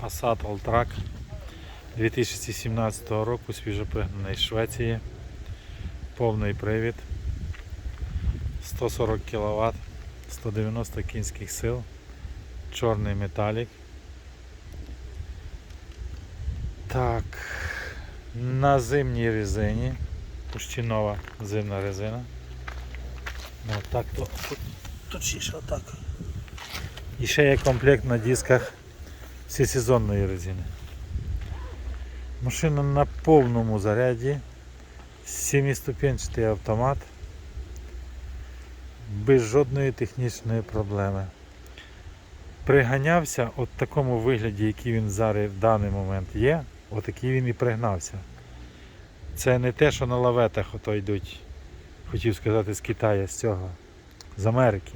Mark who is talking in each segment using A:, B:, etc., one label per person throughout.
A: Passat Alltrack 2017 року, свіжопригнаний з Швеції. Повний привід. 140 кВт, 190 кінських сил, чорний металік. Так, на зимній резині. Почти нова зимна резина. Ну, так то ще отак. І ще є комплект на дисках всесезонної резини. Машина на повному заряді. 7-ступенчатий автомат. Без жодної технічної проблеми. Приганявся от такому вигляді, який він зараз в даний момент є, отакий він і пригнався. Це не те, що на лаветах ото йдуть, хотів сказати, з Китаю, з цього, з Америки.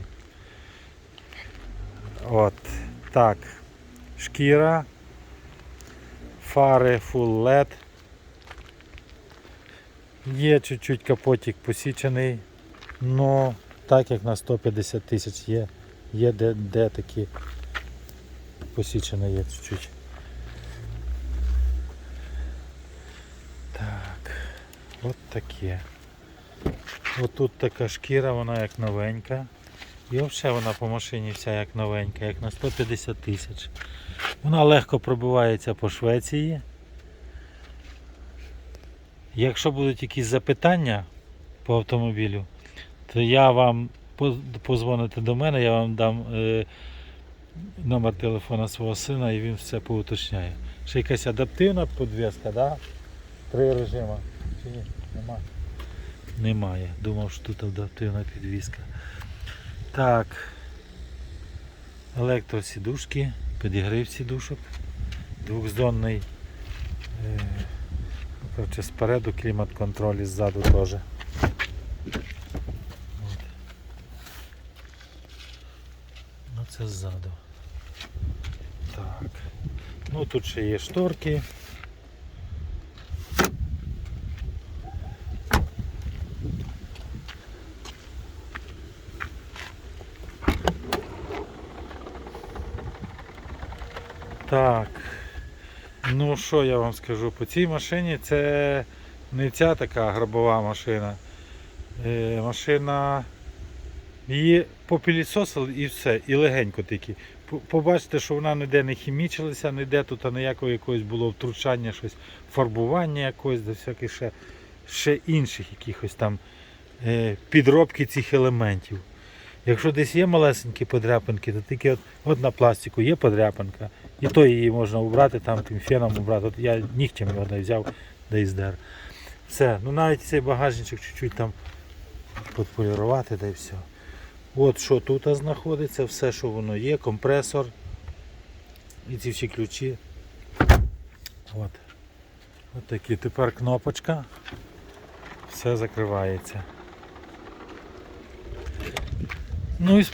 A: От, так. Шкіра, фари Full LED. Є чуть-чуть капотик посічений, но так як на 150 тисяч є, є де, де такі посічені є чуть-чуть. Так, от таке. От тут така шкіра, вона як новенька. І взагалі вона по машині вся як новенька, як на 150 тисяч. Вона легко пробивається по Швеції. Якщо будуть якісь запитання по автомобілю, то я вам позвоните до мене, я вам дам е, номер телефона свого сина і він все поуточняє. Ще якась адаптивна подвеска, да? Три режима. Чи ні? Нема? Немає. Думав, що тут адаптивна підвіска. Так. Електросідушки, підігрів сідушок, двохзонний. Е, коротше, спереду клімат-контроль і ззаду теж. Ну це ззаду. Так. Ну тут ще є шторки. Так. Ну що я вам скажу? По цій машині це не ця така гробова машина. Е, машина її попілісосили і все, і легенько тільки. Побачите, що вона ніде не хімічилася, ніде тут ніякого якогось було втручання, щось, фарбування якогось, до всяких ще, ще інших якихось там е, підробки цих елементів. Якщо десь є малесенькі подряпинки, то тільки от, от на пластику є подряпинка, і то її можна убрати, там тим феном убрати. От я нігтем його не взяв, де і здер. Все, ну навіть цей багажничок чуть-чуть там подполірувати, да все. От що тут знаходиться, все, що воно є, компресор і ці всі ключі. От. От такі. Тепер кнопочка. Все закривається. Ну і з,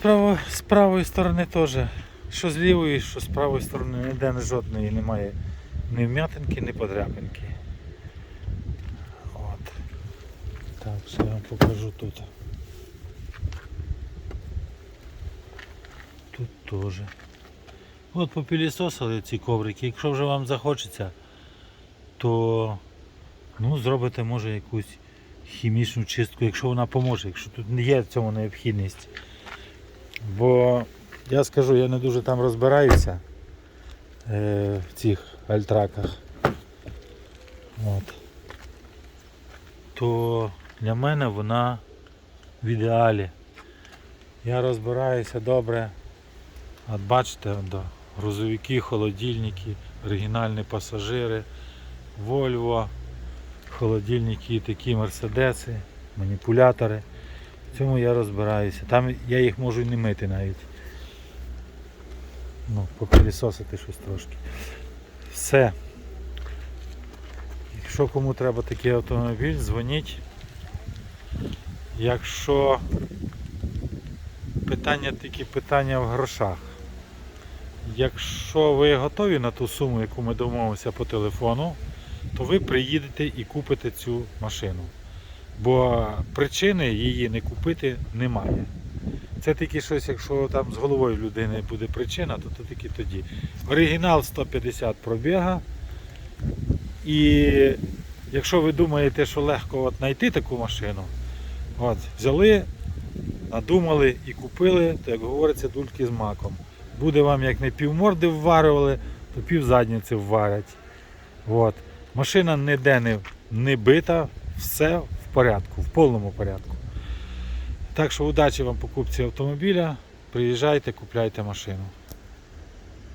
A: з правої сторони теж. Що з лівої, що з правої сторони ніде жодної немає ні вм'ятинки, ні подряпинки. От. Так, ще я вам покажу тут. Тут теж. От попілісосили ці коврики. Якщо вже вам захочеться, то ну, зробите може якусь хімічну чистку, якщо вона поможе, якщо тут не є в цьому необхідність. Бо я скажу, я не дуже там розбираюся е, в цих альтраках. От. То для мене вона в ідеалі. Я розбираюся добре. От бачите, до грузовики, холодильники, оригінальні пасажири, Volvo, холодильники такі мерседеси, маніпулятори. Цьому я розбираюся. Там я їх можу не мити навіть. Ну, попилісосити щось трошки. Все. Якщо кому треба такий автомобіль, дзвоніть. Якщо питання тільки питання в грошах. Якщо ви готові на ту суму, яку ми домовилися по телефону, то ви приїдете і купите цю машину. Бо причини її не купити немає. Це тільки щось, якщо там з головою людини буде причина, то, то тільки тоді. Оригінал 150 пробіга. І якщо ви думаєте, що легко от знайти таку машину, от, взяли, надумали і купили, то як говориться, дульки з маком. Буде вам як не півморди вварювали, то пів задниці вварять. От. Машина ніде не, не бита, все порядку, в повному порядку. Так що удачі вам покупці автомобіля. Приїжджайте, купляйте машину.